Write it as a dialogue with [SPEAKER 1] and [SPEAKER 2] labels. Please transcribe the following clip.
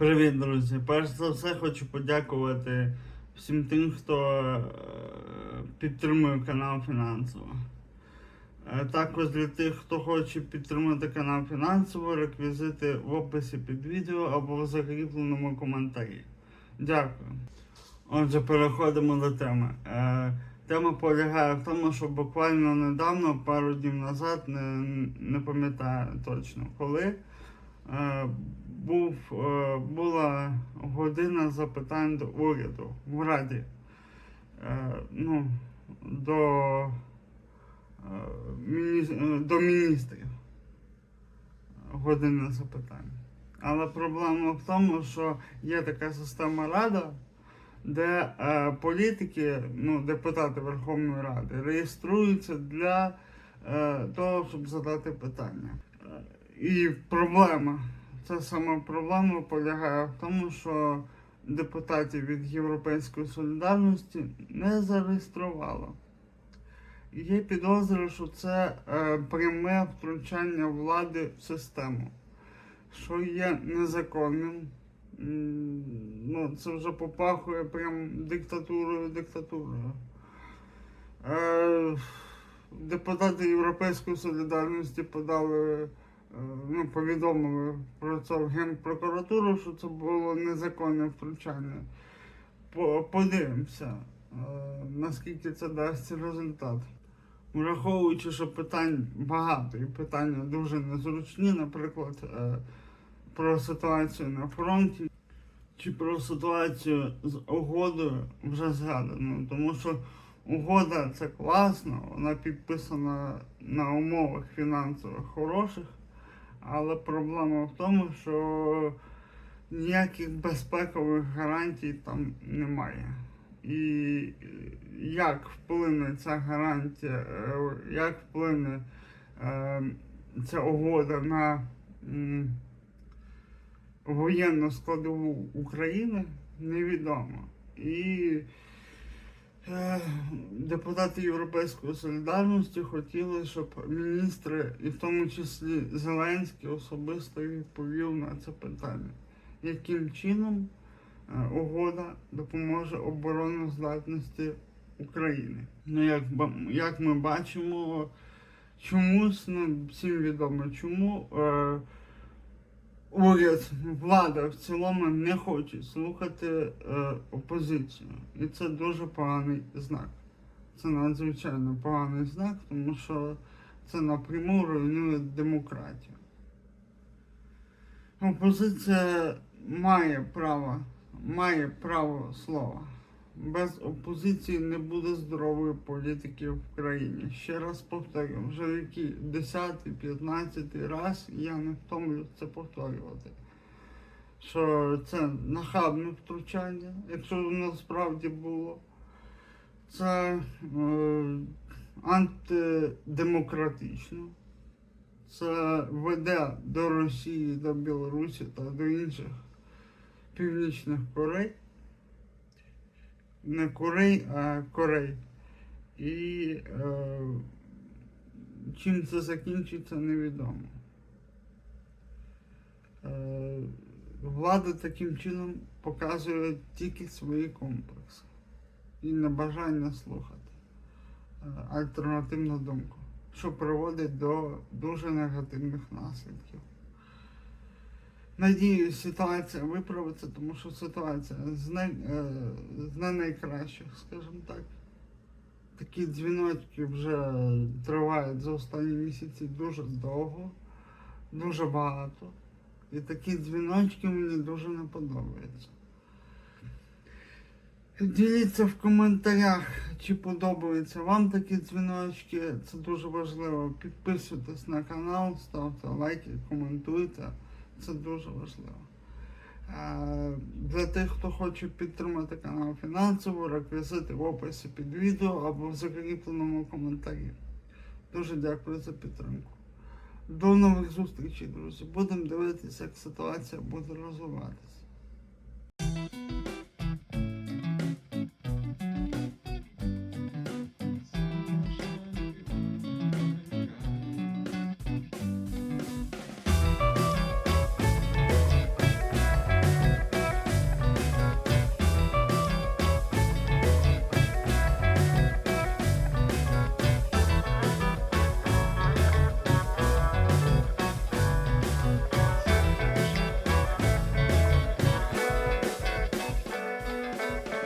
[SPEAKER 1] Привіт, друзі! Перш за все хочу подякувати всім тим, хто е, підтримує канал фінансово. Е, Також для тих, хто хоче підтримати канал фінансово, реквізити в описі під відео або в закріпленому коментарі. Дякую. Отже, переходимо до теми. Е, Тема полягає в тому, що буквально недавно, пару днів назад, не, не пам'ятаю точно коли, був, е, була година запитань до уряду в Раді. Е, ну, до, е, до міністрів. Година запитань. Але проблема в тому, що є така система Рада, де е, політики, ну, депутати Верховної Ради, реєструються для е, того, щоб задати питання. І проблема, ця сама проблема полягає в тому, що депутатів від Європейської солідарності не зареєструвало. Є підозри, що це е, пряме втручання влади в систему, що є незаконним. Ну, це вже попахує прям диктатурою, диктатурою. Е, депутати Європейської солідарності подали, ну, повідомили про це в Генпрокуратуру, що це було незаконне втручання. Подивимося, е, наскільки це дасть результат. Враховуючи, що питань багато і питання дуже незручні, наприклад, е, про ситуацію на фронті чи про ситуацію з угодою вже згадано. Тому що угода це класно, вона підписана на умовах фінансових хороших, але проблема в тому, що ніяких безпекових гарантій там немає. І як вплине ця гарантія, е, як вплине е, ця угода на воєнну складову України, невідомо. І депутати Європейської солідарності хотіли, щоб міністри, і в тому числі Зеленський, особисто відповів на це питання. Яким чином е, угода допоможе обороноздатності України? Ну, як, як ми бачимо, чомусь, ну, всім відомо, чому. Е, уряд, влада в цілому не хоче слухати е, опозицію. І це дуже поганий знак. Це надзвичайно поганий знак, тому що це напряму руйнує демократію. Опозиція має право, має право слова. Без опозиції не буде здорової політики в країні. Ще раз повторюю, вже який 10-15 раз я не втомлююсь це повторювати. Що це нахабне втручання, якщо воно справді було. Це е, антидемократично. Це веде до Росії, до Білорусі та до інших північних Корей не Корей, а Корей. І е, чим це закінчиться, невідомо. Е, влада таким чином показує тільки свої комплекси і небажання слухати е, альтернативну думку, що приводить до дуже негативних наслідків. Надіюсь, ситуація виправиться, тому що ситуація з не, е, з не найкращих, скажімо так. Такі дзвіночки вже тривають за останні місяці дуже довго, дуже багато. І такі дзвіночки мені дуже не подобаються. Діліться в коментарях, чи подобаються вам такі дзвіночки. Це дуже важливо. Підписуйтесь на канал, ставте лайки, коментуйте. Це дуже важливо. Е, Для тих, хто хоче підтримати канал фінансово, реквізити в описі під відео або в закріпленому коментарі. Дуже дякую за підтримку. До нових зустрічей, друзі. Будемо дивитися, як ситуація буде розвиватися.